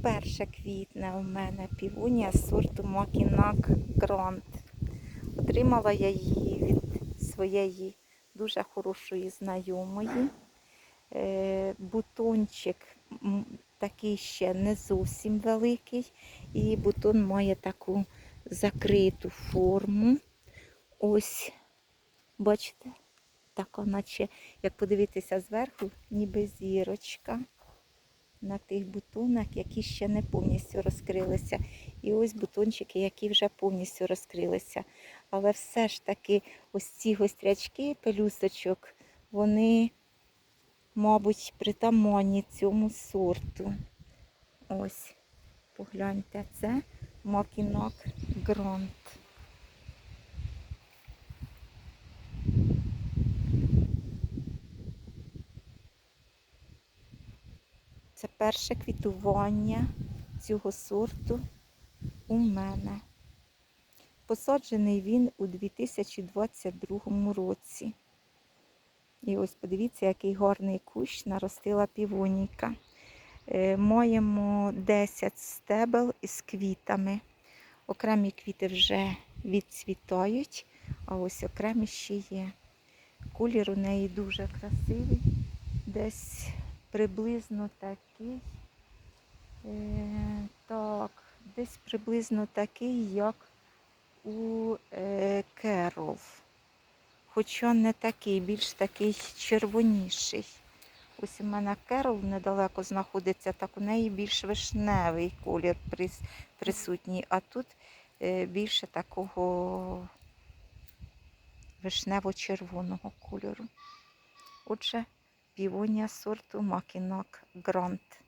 вперше квітне у мене півунія сорту Мокінак Гронт. Отримала я її від своєї дуже хорошої знайомої. Е, Бутончик такий ще не зовсім великий, і бутон має таку закриту форму. Ось, бачите, така, наче, як подивитися зверху, ніби зірочка на тих бутонах, які ще не повністю розкрилися. І ось бутончики, які вже повністю розкрилися. Але все ж таки, ось ці гострячки пелюсочок, вони, мабуть, притаманні цьому сорту. Ось, погляньте, це Мокінок Гронт. Це перше квітування цього сорту у мене. Посаджений він у 2022 році. І ось подивіться, який гарний кущ наростила півоніка. Е, Маємо 10 стебел із квітами. Окремі квіти вже відцвітають, а ось окремі ще є. Колір у неї дуже красивий, десь приблизно такий. Е, так, десь приблизно такий, як у е, Керол. Хоча не такий, більш такий червоніший. Ось у мене Керол недалеко знаходиться, так у неї більш вишневий колір присутній, а тут е, більше такого вишнево-червоного кольору. Отже, півонія сорту Макінок Грант.